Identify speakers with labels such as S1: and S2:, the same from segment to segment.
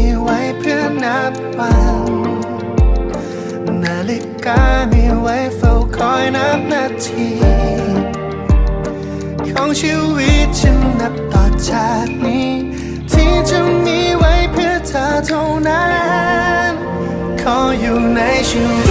S1: ี นับวันนาฬิกามีไว้เฝ้าคอยนับนาทีของชีวิตฉันนับต่อจากนี้ ที่จะมีไว้เพื่อเธอเท่านั้น ขออยู่ในชีวิต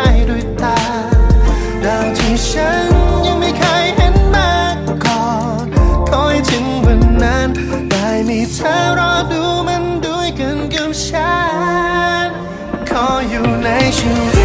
S1: ้ด้วีเธอรอดูมันด้วยกันกับฉันขออยู่ในชีวิต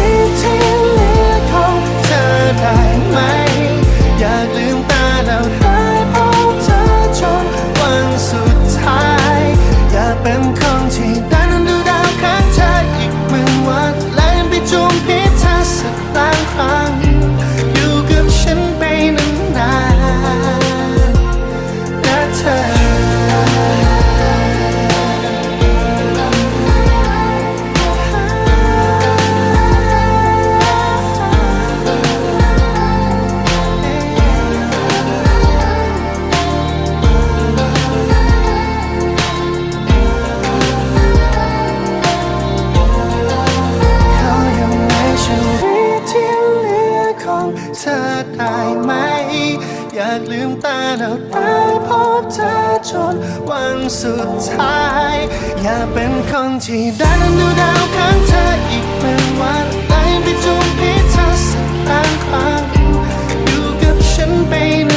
S1: อยากลืมตาแล้วได้พบเธอจนวันสุดท้าย อยากเป็นคนที่ได้นั้นดูดาวข้างเธออีกเป็นวันได้ไปจูบพิษเธอสักล้านครั้งอยู่กับฉันไปนาน